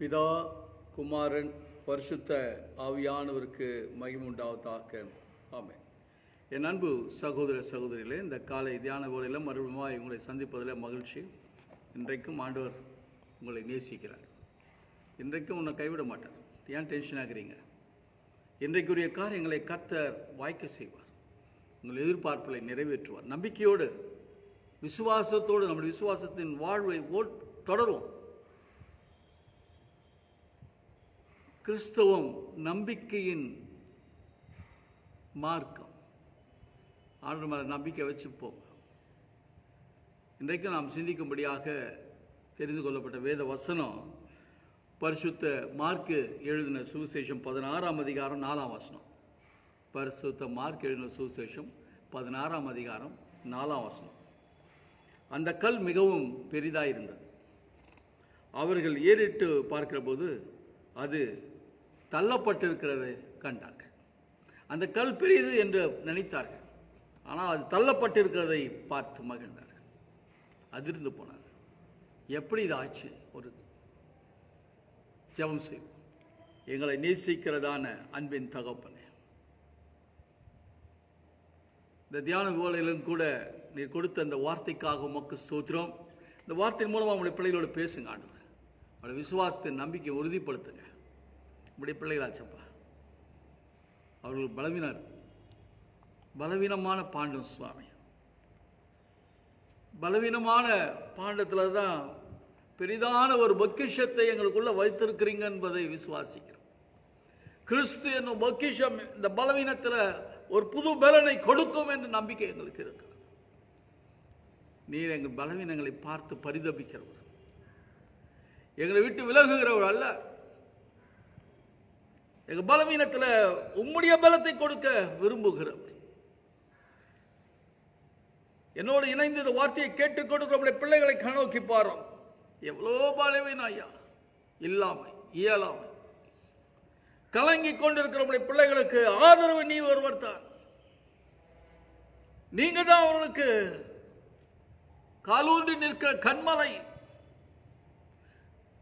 பிதா குமாரன் பரிசுத்த ஆவியானவருக்கு மகிமுண்டாவதாக ஆமே என் அன்பு சகோதர சகோதரிகளே இந்த காலை தியான வேளையில் மறுபடியும் உங்களை சந்திப்பதில் மகிழ்ச்சி. இன்றைக்கும் ஆண்டவர் உங்களை நேசிக்கிறார். இன்றைக்கும் உன்னை கைவிட மாட்டார். ஏன் டென்ஷன் ஆகுறீங்க? இன்றைக்குரிய காரியங்களை கத்தர் வாய்க்க செய்வார். உங்கள் எதிர்பார்ப்புகளை நிறைவேற்றுவார். நம்பிக்கையோடு விசுவாசத்தோடு நம்முடைய விசுவாசத்தின் வாழ்வை ஓட் தொடரும் கிறிஸ்தவம் நம்பிக்கையின் மார்க்கம். ஆண்டு மேலே நம்பிக்கை வச்சுப்போம். இன்றைக்கு நாம் சிந்திக்கும்படியாக தெரிந்து கொள்ளப்பட்ட வேத வசனம் பரிசுத்த மார்க்கு எழுதின சுவிசேஷம் பதினாறாம் அதிகாரம் நாலாம் வசனம். பரிசுத்த மார்க் எழுதின சுவிசேஷம் பதினாறாம் அதிகாரம் நாலாம் வசனம். அந்த கல் மிகவும் பெரிதாக இருந்தது அவர்கள் ஏறிட்டு பார்க்கிற போது அது தள்ளப்பட்டிருக்கிறது கண்டார்கள். அந்த கல் பெரியது என்று நினைத்தார்கள். ஆனால் அது தள்ளப்பட்டிருக்கிறதை பார்த்து மகிழ்ந்தார்கள். அதிர்ந்து போனார் எப்படி இது ஆச்சு? ஒரு ஜெபம் செய்வோம். எங்களை நேசிக்கிறதான அன்பின் தகப்பனே. இந்த தியான வேலையிலும் கூட நீ கொடுத்த அந்த வார்த்தைக்காக உமக்கு ஸ்தோத்திரம். இந்த வார்த்தையின் மூலமாக உங்களுடைய பிள்ளைகளோடு பேசுங்க ஆண்டு அவருடைய விசுவாசத்தின் நம்பிக்கையை உறுதிப்படுத்துங்க. உங்களுடைய பிள்ளைகளாச்சப்பா. அவர்கள் பலவீனர். பலவீனமான பாண்டம் சுவாமி. பலவீனமான பாண்டத்தில் தான் பெரிதான ஒரு பொக்கிஷத்தை எங்களுக்குள்ள வைத்திருக்கிறீங்க என்பதை விசுவாசிக்கிறோம். கிறிஸ்து என்னும் பொக்கிஷம் இந்த பலவீனத்தில் ஒரு புது பலனை கொடுக்கும் என்ற நம்பிக்கை எங்களுக்கு இருக்கிறது. நீர் எங்கள் பலவீனங்களை பார்த்து பரிதபிக்கிறவர். எங்களை விட்டு விலகுகிறவர் அல்ல. எங்கள் பலவீனத்தில் உம்முடைய பலத்தை கொடுக்க விரும்புகிறவர் என்னோடு இணைந்து இந்த வார்த்தையை கேட்டுக் கொடுக்கிற நம்முடைய பிள்ளைகளை கண்ணோக்கி பாரோம். எவ்வளோ பலவீனம் ஐயா. இல்லாமை இயலாமை. கலங்கி கொண்டிருக்கிற நம்முடைய பிள்ளைகளுக்கு ஆதரவு நீ ஒருவர் தான். நீங்க தான் அவர்களுக்கு காலூன்றி நிற்கிற கண்மலை.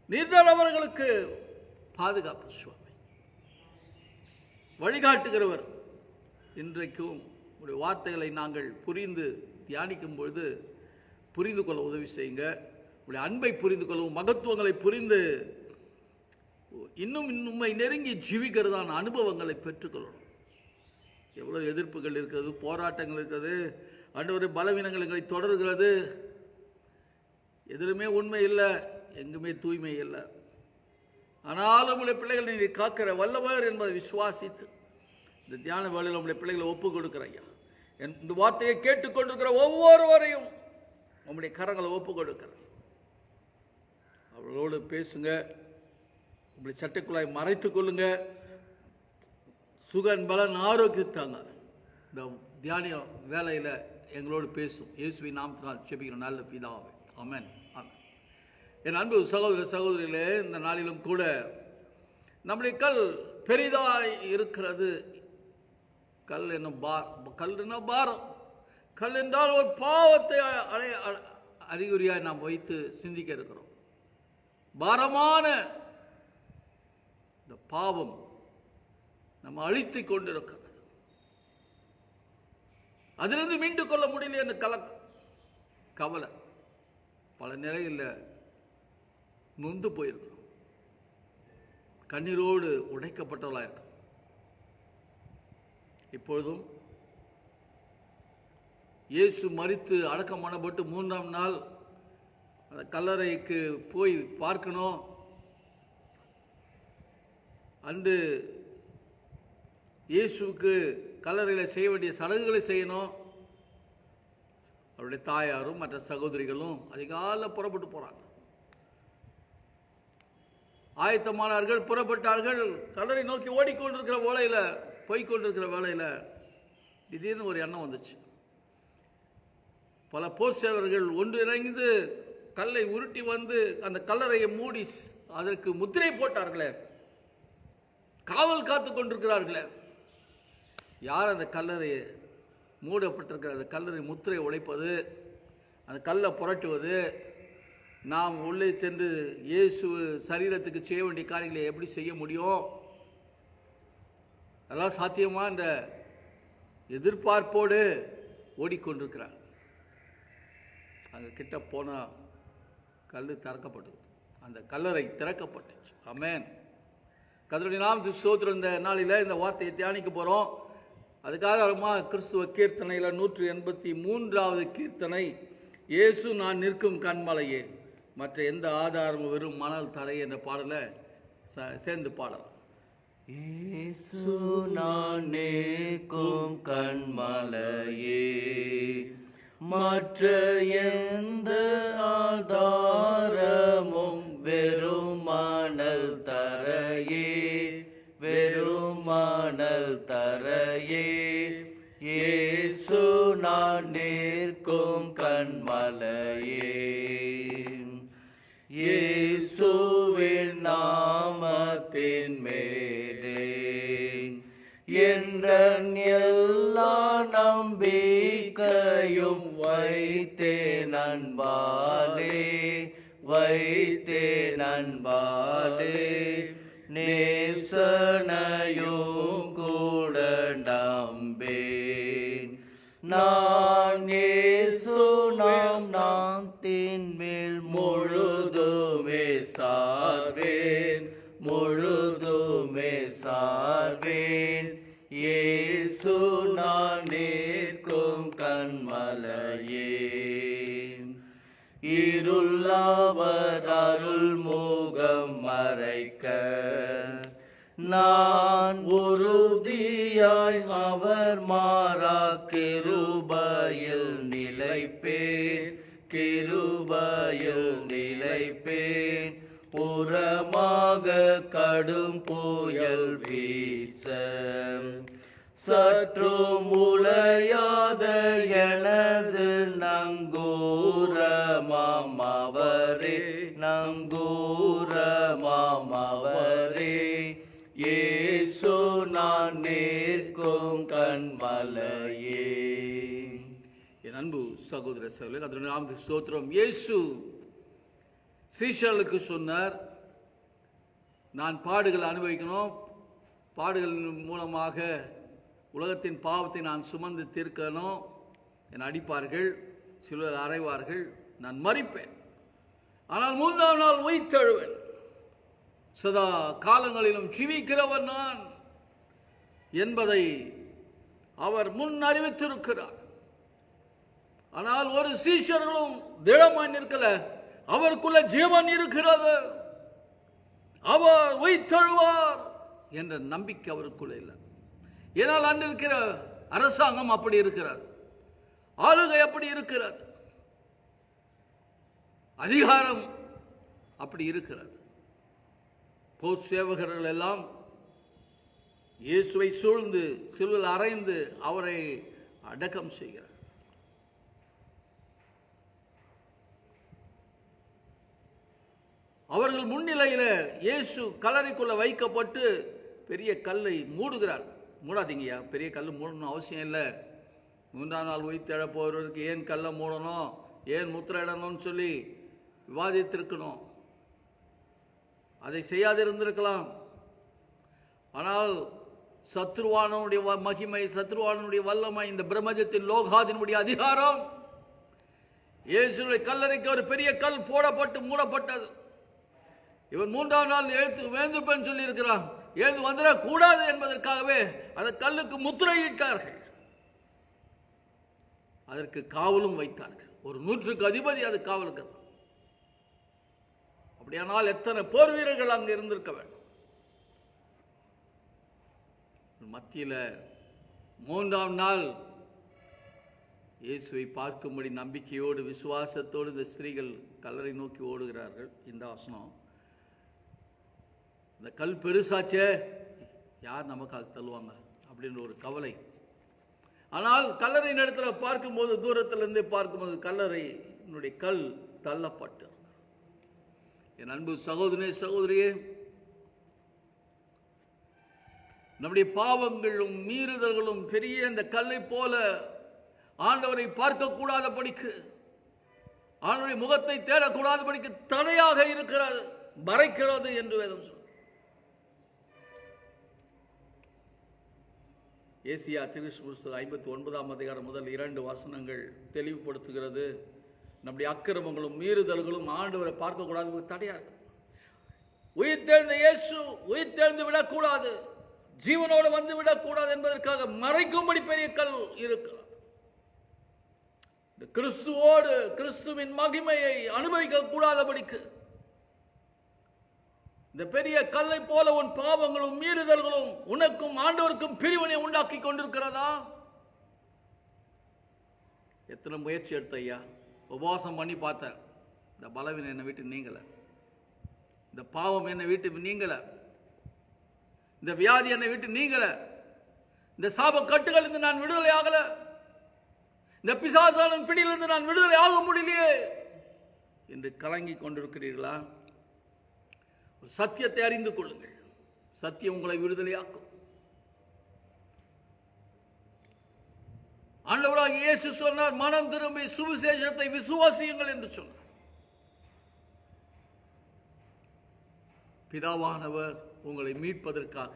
நீர்தான் அவர்களுக்கு பாதுகாப்பு வழிகாட்டுகிறவர். இன்றைக்கும் உடைய வார்த்தைகளை நாங்கள் புரிந்து தியானிக்கும் பொழுது புரிந்து கொள்ள உதவி செய்யுங்க. உடைய அன்பை புரிந்து கொள்ளவும் மகத்துவங்களை புரிந்து இன்னும் இன்னும்மை நெருங்கி ஜீவிக்கிறதான அனுபவங்களை பெற்றுக்கொள்ளணும் எவ்வளோ எதிர்ப்புகள் இருக்கிறது போராட்டங்கள் இருக்கிறது அன்று பலவீனங்கள் எங்களை தொடர்கிறது. எதிலுமே உண்மை இல்லை எங்குமே தூய்மை இல்லை. ஆனாலும் உங்களுடைய பிள்ளைகளை நீ காக்கிற வல்லவர் என்பதை விசுவாசித்து இந்த தியான வேளையில் உங்களுடைய பிள்ளைகளை ஒப்பு கொடுக்கிற ஐயா. என் இந்த வார்த்தையை கேட்டுக்கொண்டிருக்கிற ஒவ்வொருவரையும் உங்களுடைய கரங்களை ஒப்பு கொடுக்கிற. அவர்களோடு பேசுங்க. உங்களுடைய சட்டைக்குள்ளாய் மறைத்து கொள்ளுங்க. சுகன் பலன் ஆரோக்கியத்தாங்க இந்த தியானிய வேலையில் எங்களோடு பேசும். இயேசுவின் நாமத்தினால் செபிக்கிற நல்ல பிதாவே. ஆமென். என் அன்பு சகோதர சகோதரிகளே இந்த நாளிலும் கூட நம்முடைய கல் பெரிதாய் இருக்கிறது. கல் என்ன பார் கல் என்ன பாரம். கல் என்றால் ஒரு பாவத்தை அடைய அறிகுறியாக நாம் வைத்து சிந்திக்க இருக்கிறோம். பாரமான இந்த பாவம் நம்ம அழித்து கொண்டிருக்கிறது. அதிலிருந்து மீண்டு கொள்ள முடியல என்று கல கவலை. பல நிலையில் நொந்து போயிருக்கிறோம். கண்ணீரோடு உடைக்கப்பட்டவளாக இருக்கும் இப்பொழுதும் இயேசு மறித்து அடக்கம் மூன்றாம் நாள் அந்த கல்லறைக்கு போய் பார்க்கணும். அன்று இயேசுவுக்கு கல்லறையில் செய்ய வேண்டிய சடங்குகளை செய்யணும். அவருடைய தாயாரும் மற்ற சகோதரிகளும் அதிகாலை புறப்பட்டு போகிறாங்க ஆயத்தமானார்கள் புறப்பட்டார்கள் கல்லறை நோக்கி ஓடிக்கொண்டிருக்கிற வேலையில் போய்கொண்டிருக்கிற வேலையில் திடீர்னு ஒரு எண்ணம் வந்துச்சு. பல போர் சேவர்கள் ஒன்று இறங்கி கல்லை உருட்டி வந்து அந்த கல்லறையை மூடி அதற்கு முத்திரை போட்டார்களே. காவல் காத்து கொண்டிருக்கிறார்களே. யார் அந்த கல்லறையை மூடப்பட்டிருக்கிற அந்த கல்லறை முத்திரை உடைப்பது அந்த கல்லை புரட்டுவது நாம் உள்ளே சென்று இயேசு சரீரத்துக்கு செய்ய வேண்டிய காரியங்களை எப்படி செய்ய முடியும்? அதெல்லாம் சாத்தியமா? என்ற எதிர்பார்ப்போடு ஓடிக்கொண்டிருக்கிறார். அங்கே கிட்ட போனால் கல் திறக்கப்பட்டது. அந்த கல்லறை திறக்கப்பட்டுச்சு. அமேன் கதருடைய நாம் சோதரம் இந்த நாளில் இந்த வார்த்தையை தியானிக்க போகிறோம் அதுக்காக அம்மா கிறிஸ்துவ கீர்த்தனையில் நூற்று எண்பத்தி மூன்றாவது கீர்த்தனை இயேசு நான் நிற்கும் கண்மலையே. மற்ற எந்த ஆதாரமும் வெறும் மணல் தரை என்ற பாடலை ச- சேர்ந்து பாடலாம். இயேசு நான் நிற்கும் கண்மலையே மற்ற எந்த ஆதாரமும் வெறும் மணல் தரையே வெறும் மணல் தரையே. இயேசு நான் நிற்கும் கண்மலையே இயேசுவின் நாமத்தின் மேலே. என்ற எல்லா நம்பிக்கையும் வைத்தே நண்பாலே வைத்தே நண்பாலே நேசனையும் கூட நம்பேன். நான் இயேசு நாம் நாத்தின் மேல் முழுதுமே சார்வேன் முழுதுமே சார்வேன். இயேசு நான் நிற்கும் கண்மலையே. இருள்ளாவர் அருள் முகம் மறைக்க. நான் உறுதியாய் அவர் மாறா கிருபையில் நிலைப்பேன். கிருபையில் நிலைப்பேன். புறமாக கடும் புயல் வீச. சற்று முளையாத எனது நங்கூரமாம் அவரே நங்கூரமாம் அவரே. ஏசு நான் நேர்க்கும் கண்மலையே. என் அன்பு சகோதர சகோதரர் அதனுடைய நாமத்து ஸ்தோத்திரம். இயேசு ஸ்ரீஷர்களுக்கு சொன்னார் நான் பாடுகள் அனுபவிக்கணும். பாடுகளின் மூலமாக உலகத்தின் பாவத்தை நான் சுமந்து தீர்க்கணும். என் அடிப்பார்கள் சிலர் அறைவார்கள் நான் மறிப்பேன். ஆனால் மூன்றாம் நாள் உயிர்த்தழுவேன். சதா காலங்களிலும் ஜீவிக்கிறவன் நான். என்பதை அவர் முன் அறிவித்திருக்கிறார். ஆனால் ஒரு சீஷர்களும் திடமாய் நிற்கல. அவருக்குள்ள ஜீவன் இருக்கிறது. அவர் உயிர்த்தழுவார் என்ற நம்பிக்கை அவருக்குள்ள இல்லை. ஏனால் அன்று இருக்கிற அரசாங்கம் அப்படி இருக்கிறது. ஆளுகை அப்படி இருக்கிறது. அதிகாரம் அப்படி இருக்கிறது. போர் சேவகர்கள் எல்லாம் இயேசுவை சூழ்ந்து சிலுவில் அறைந்து அவரை அடக்கம் செய்கிறார் அவர்கள் முன்னிலையில் இயேசு கல்லறைக்குள்ளே வைக்கப்பட்டு பெரிய கல்லை மூடுகிறார். மூடாதீங்கய்யா பெரிய கல் மூடணும் அவசியம் இல்லை. மூன்றாம் நாள் உயிர்த்தெழ போகிறவருக்கு ஏன் கல்லை மூடணும்? ஏன் முத்திரையிடணும்னு சொல்லி விவாதித்திருக்கணும். அதை செய்யாதிருந்திருக்கலாம். ஆனால் சத்ருவானனுடைய வ- மகிமை சத்ருவானனுடைய வல்லமை இந்த பிரம்மஜத்தின் லோகாதினுடைய அதிகாரம் இயேசுடைய கல்லறைக்கு ஒரு பெரிய கல் போடப்பட்டு மூடப்பட்டது. இவன் மூன்றாம் நாள் எழுத்து வேந்துப்பேன் சொல்லி இருக்கிறான் எழுந்து வந்துடக்கூடாது என்பதற்காகவே அந்த கல்லுக்கு முத்திரையிட்டார்கள். அதற்கு காவலும் வைத்தார்கள். ஒரு நூற்றுக்கு அதிபதி அது காவலுக்கு அப்படியானால் எத்தனை போர் வீரர்கள் அங்கு இருந்திருக்க வேண்டும்? மத்தியில் மூன்றாம் நாள் இயேசுவை பார்க்கும்படி நம்பிக்கையோடு விசுவாசத்தோடு இந்த ஸ்திரீகள் கல்லறை நோக்கி ஓடுகிறார்கள். இந்த வசனம் இந்த கல் பெருசாச்சே. யார் நமக்காக தள்ளுவாங்க? அப்படின்ற ஒரு கவலை. ஆனால் கல்லறை இடத்துல பார்க்கும்போது தூரத்திலிருந்து பார்க்கும்போது கல்லறையினுடைய கல் தள்ளப்பட்டு என் அன்பு சகோதரனே சகோதரியே நம்முடைய பாவங்களும் மீறுதல்களும் பெரிய அந்த கல்லை போல ஆண்டவரை பார்க்கக்கூடாத படிக்கு ஆண்டுடைய முகத்தை தேடக்கூடாதபடிக்கு தடையாக இருக்கிறது மறைக்கிறது என்று வேதம் சொல்லும் ஏசியா திருஷ் புஸ்தகம் ஐம்பத்தி ஒன்பதாம் அதிகாரம் முதல் இரண்டு வசனங்கள் தெளிவுபடுத்துகிறது. நம்முடைய அக்கிரமங்களும் மீறுதல்களும் ஆண்டவரை பார்க்கக்கூடாது தடையாக இருக்கு உயிர் இயேசு உயிர் விடக்கூடாது. ஜீவனோடு வந்து விடக்கூடாது என்பதற்காக மறைக்கும்படி பெரிய கல் இருக்கிறது. இந்த கிறிஸ்துவோடு கிறிஸ்துவின் மகிமையை அனுபவிக்க கூடாதபடிக்கு இந்த பெரிய கல்லை போல உன் பாவங்களும் மீறுதல்களும் உனக்கும் ஆண்டவருக்கும் பிரிவினை உண்டாக்கி கொண்டிருக்கிறதா? எத்தனை முயற்சி எடுத்த ஐயா? உபவாசம் பண்ணி பார்த்தேன் இந்த பலவீனம் என்னை வீட்டு நீங்கலை. இந்த பாவம் என்னை வீட்டு நீங்கலை. இந்த வியாதி என்னை விட்டு நீங்கலை. இந்த சாப கட்டுகளிலிருந்து நான் விடுதலை ஆகலை. இந்த பிசாசான பிடியிலிருந்து நான் விடுதலை ஆக முடியலையே. என்று கலங்கி கொண்டிருக்கிறீர்களா? சத்தியத்தை அறிந்து கொள்ளுங்கள். சத்தியம் உங்களை விடுதலையாக்கும். ஆண்டவராக இயேசு சொன்னார் மனம் திரும்பி சுவிசேஷத்தை விசுவாசியுங்கள் என்று சொன்னார். பிதாவானவர் உங்களை மீட்பதற்காக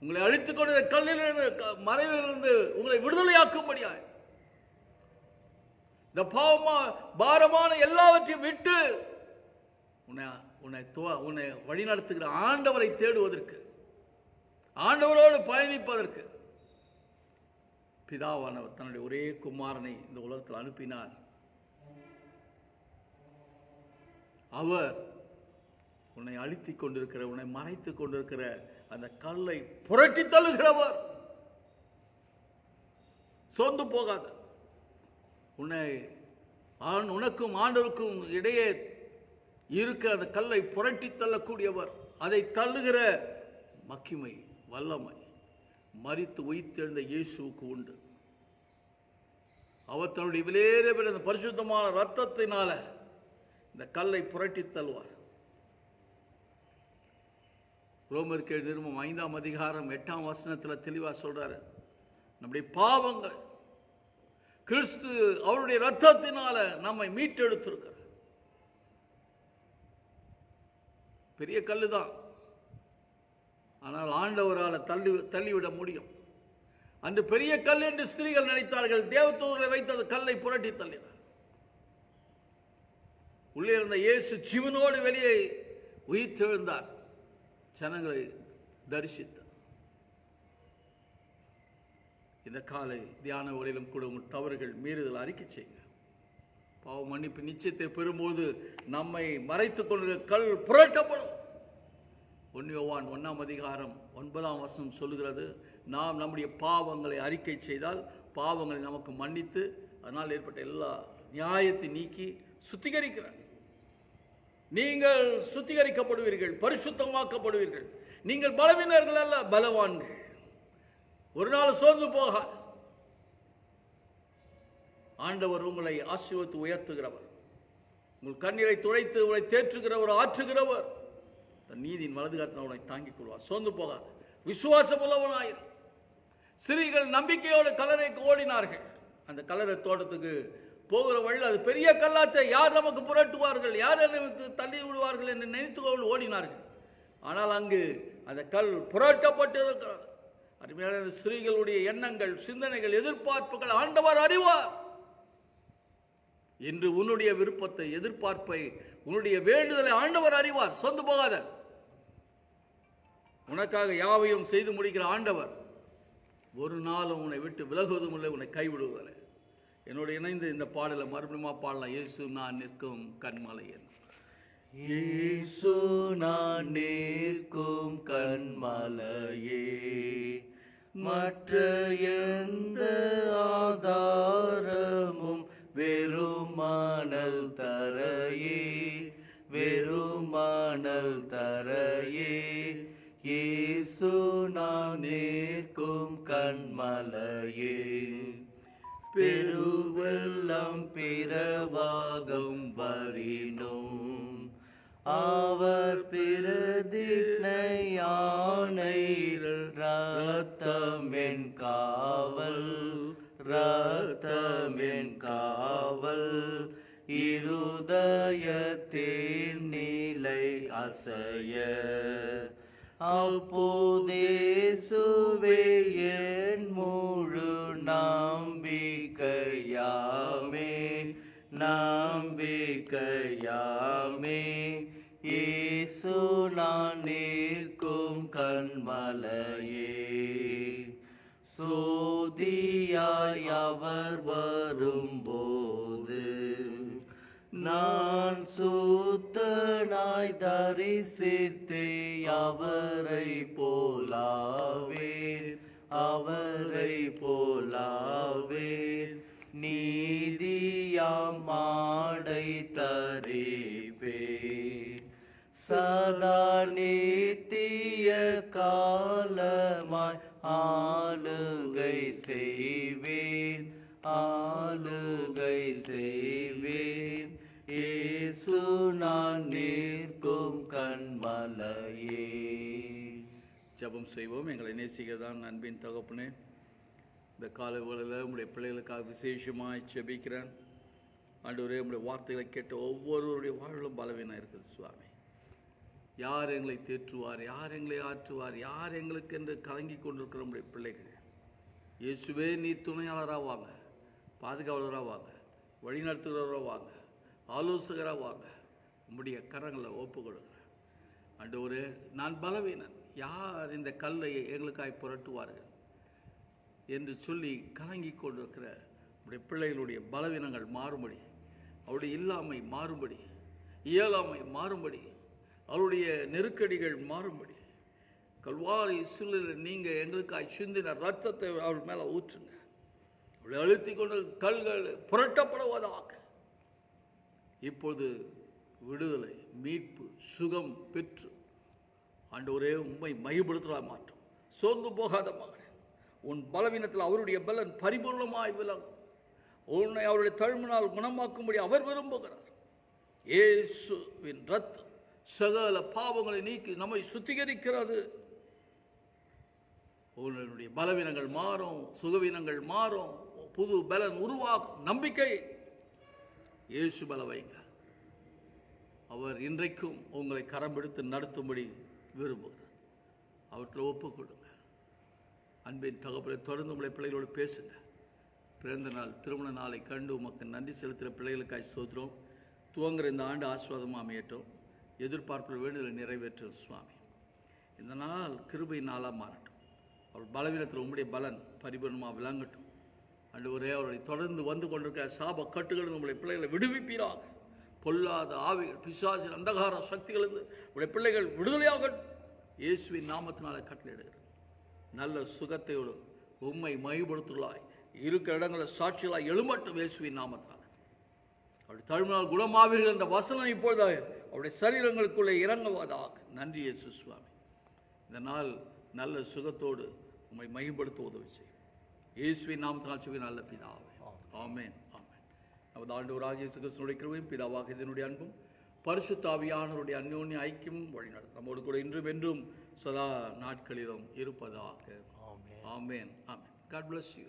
உங்களை அழித்துக் கொண்ட கல்லிலிருந்து க- மறைவிலிருந்து உங்களை விடுதலையாக்கும்படியாய் இந்த பாவமா பாரமான எல்லாவற்றையும் விட்டு உன்னை உன்னை துவ உன்னை வழிநடத்துகிற ஆண்டவரை தேடுவதற்கு ஆண்டவரோடு பயணிப்பதற்கு பிதாவானவர் தன்னுடைய ஒரே குமாரனை இந்த உலகத்தில் அனுப்பினார். அவர் உன்னை அழித்துக் கொண்டிருக்கிற உன்னை மறைத்துக் கொண்டிருக்கிற அந்த கல்லை புரட்டி தள்ளுகிறவர். சோர்ந்து போகாத. உன்னை ஆண் உனக்கும் ஆண்டவருக்கும் இடையே இருக்க அந்த கல்லை புரட்டி தள்ளக்கூடியவர். அதை தள்ளுகிற மக்கிமை வல்லமை மறித்து உயிர்த்தெழுந்த இயேசுவுக்கு உண்டு. அவர் தன்னுடைய விலையேற அந்த பரிசுத்தமான ரத்தத்தினால இந்த கல்லை புரட்டி தள்ளுவார். ரோமருக்கு நிருபம் ஐந்தாம் அதிகாரம் எட்டாம் வசனத்தில் தெளிவாக சொல்றாரு. நம்முடைய பாவங்கள் கிறிஸ்து அவருடைய ரத்தத்தினால நம்மை மீட்டெடுத்திருக்கிறார் பெரிய கல்லு தான். ஆனால் ஆண்டவரால் தள்ளி தள்ளிவிட முடியும். அன்று பெரிய கல் என்று ஸ்திரீகள் நினைத்தார்கள். தேவதூதரை வைத்து அந்த கல்லை புரட்டி தள்ளினார். உள்ளே இருந்த இயேசு சிவனோடு வெளியே உயிர்த்தெழுந்தார். ஜனங்களை தரிசித்தார். இந்த காலை தியான உரையிலும் கூட உங்கள் தவறுகள் மீறுதல் அறிக்கை செய்யுங்கள். பாவ மன்னிப்பு நிச்சயத்தை பெறும்போது நம்மை மறைத்து கொண்டு கல் புரட்டப்படும். ஒன்னியோவான் ஒன்றாம் அதிகாரம் ஒன்பதாம் வசனம் சொல்லுகிறது நாம் நம்முடைய பாவங்களை அறிக்கை செய்தால் பாவங்களை நமக்கு மன்னித்து அதனால் ஏற்பட்ட எல்லா நியாயத்தை நீக்கி சுத்திகரிக்கிறார். நீங்கள் சுத்திகரிக்கப்படுவீர்கள் பரிசுத்தமாக்கப்படுவீர்கள். நீங்கள் பலவீனர்கள் அல்ல பலவான்கள். ஒரு நாள் சோர்ந்து போக ஆண்டவர் உங்களை ஆசீர்வத்து உயர்த்துகிறவர். உங்கள் கண்ணீரை துடைத்து உங்களை தேற்றுகிறவர் ஆற்றுகிறவர். தன் நீதியின் வலது காத்தின உன்னை தாங்கிக் கொள்வார். சோர்ந்து போகாது. விசுவாசம் உள்ளவனாயிரும் ஸ்திரீகள் நம்பிக்கையோடு கலரை ஓடினார்கள். அந்த கலரை தோட்டத்துக்கு போகிற வழியில் அது பெரிய கல்லாச்சை யார் நமக்கு புரட்டுவார்கள் யார் நமக்கு தள்ளி விடுவார்கள் என்று நினைத்து ஓடினார்கள். ஆனால் அங்கு அந்த கல் புரட்டப்பட்டு இருக்கிறது அருமையான ஸ்திரீகளுடைய எண்ணங்கள் சிந்தனைகள் எதிர்பார்ப்புகள் ஆண்டவர் அறிவார். இன்று உன்னுடைய விருப்பத்தை எதிர்பார்ப்பை உன்னுடைய வேண்டுதலை ஆண்டவர் அறிவார். சொந்து போகாத. உனக்காக யாவையும் செய்து முடிக்கிற ஆண்டவர் ஒரு நாளும் உன்னை விட்டு விலகுவதும் இல்லை உன்னை கைவிடுவதில்லை. என்னோட இணைந்து இந்த பாடலை மறுபடியும் பாடலாம். இயேசு நான் நிற்கும் கண்மலையன் இயேசு நான் நிற்கும் கண்மலையே மற்ற எந்த ஆதாரமும் வெறுமானல் தரையே வெறுமானல் தரையே இயேசு நான் நிற்கும் கண்மலையே. பெருவெல்லாம் பிறவாகும் வரினும் அவர் பிரதினை யானை ரத்தமென் காவல். ரத்தமென் காவல் இருதயத்தின் நிலை அசைய. அப்போதேசுவே என் முழு நம்பிக்கையாமே நம்பிக்கையாமே. இயேசு நான் நிற்கும் கண்மலையே சோ சோதியாய் அவர் வரும்போது நான் சூத்தனாய் தரிசித்தே அவரை போலாவே அவரை போலாவே. நீதியாம் மாடை தரிப்பே சதா நீத்திய கா செய்வேன் ஆளுகை செய்வேன். ஏசு நான் நிற்கும் கண்மலையே. ஜெபம் செய்வோம். எங்களை நேசிக்கதான் அன்பின் தகப்பனே இந்த காலை வேளையில் உங்களுடைய பிள்ளைகளுக்காக விசேஷமாக ஜெபிக்கிறேன். ஆண்டவரே உங்களுடைய வார்த்தைகளை கேட்ட ஒவ்வொருவருடைய வாழ்விலும் பலவீனம் இருக்குது சுவாமி. யார் எங்களை தேற்றுவார்? யார் எங்களை ஆற்றுவார்? யார் எங்களுக்கு என்று கலங்கி கொண்டிருக்கிற நம்முடைய பிள்ளைகள். இயேசுவே நீ துணையாளராக வாங்க பாதுகாவலராக வாங்க வழிநடத்துகிறவராக வாங்க ஆலோசகராக வாங்க உம்முடைய கரங்களை ஒப்பு கொடுக்குறேன் ஒரு நான் பலவீனன். யார் இந்த கல்லை எங்களுக்காய் புரட்டுவார்கள் என்று சொல்லி கலங்கி கொண்டிருக்கிற உடைய பிள்ளைகளுடைய பலவீனங்கள் மாறும்படி அவருடைய இல்லாமை மாறும்படி இயலாமை மாறும்படி அவருடைய நெருக்கடிகள் மாறும்படி கல்வாரி சில்லில் நீங்கள் எங்களுக்காய் சிந்தின ரத்தத்தை அவள் மேலே ஊற்றுங்க. அவளை அழுத்தி கொண்டு கல்கள் புரட்டப்படுவதாக. இப்பொழுது விடுதலை மீட்பு சுகம் பெற்று ஆண்டவரே உண்மை மையப்படுத்தலா மாற்றும். சோர்ந்து போகாத மகனே உன் பலவீனத்தில் அவருடைய பலன் பரிபூர்ணமாய் விளங்கும். உன்னை அவருடைய தழுமினால் குணமாக்கும்படி அவர் விரும்புகிறார். இயேசுவின் ரத்தம் சகல பாவங்களை நீக்கி நம்மை சுத்திகரிக்கிறது. உங்களுடைய பலவீனங்கள் மாறும் சுகவீனங்கள் மாறும் புது பலன் உருவாகும். நம்பிக்கை. இயேசு பல வைங்க. அவர் இன்றைக்கும் உங்களை கரம் எடுத்து நடத்தும்படி விரும்புகிறார். அவற்றில் ஒப்பு கொடுங்க அன்பின் தகப்பலை தொடர்ந்து உங்களை பிள்ளைகளோடு பேசுங்க. பிறந்த நாள் திருமண நாளை கண்டு உமக்கு நன்றி செலுத்துகிற பிள்ளைகளுக்காய் சோதரம் துவங்குற இந்த ஆண்டு ஆசீர்வாதமாக அமையட்டும். எதிர்பார்ப்பில் வேண்டுதலை நிறைவேற்றும் சுவாமி. இந்த நாள் கிருபை நாளாக மாறட்டும். அவர் பலவீனத்தில் உம்முடைய பலன் பரிபூர்ணமாக விளங்கட்டும். அண்டு ஒரே அவரை தொடர்ந்து வந்து கொண்டிருக்கிற சாப கட்டுகளும் உங்களுடைய பிள்ளைகளை விடுவிப்பீராக. பொல்லாத ஆவிகள் பிசாசின் அந்தகார சக்திகளிலிருந்து உடைய பிள்ளைகள் விடுதலையாகட்டும். இயேசுவின் நாமத்தினால கட்டளையிடுகிறேன் நல்ல சுகத்தையோடு உண்மை மைப்படுத்துள்ளாய் இருக்கிற இடங்களில் சாட்சிகளாய் எழுமட்டும் இயேசுவின் நாமத்தினால. அவருடைய தமிழ்நாள் குணமாவீர்கள் என்ற வசனம் இப்பொழுதாக அவருடைய சரீரங்களுக்குள்ளே இறங்குவதாக. நன்றி இயேசு சுவாமி. இந்த நாள் நல்ல சுகத்தோடு உம்மை மையப்படுத்த உதவி செய்யும். இயேசுவின் நாமத்தினால் சுவி நல்ல பிதாவே. ஆமென். ஆமென் நமது ஆண்டவராக இயேசு கிறிஸ்துனுடைய கிருபையும் பிதாவாக இதனுடைய அன்பும் பரிசுத்தாவியானவருடைய அந்யோன்ய ஐக்கியமும் வழிநடத்தும். நம்மோடு கூட இன்றும் என்றும் சதா நாட்களிலும் இருப்பதாக. Amen. Amen amen. God bless you.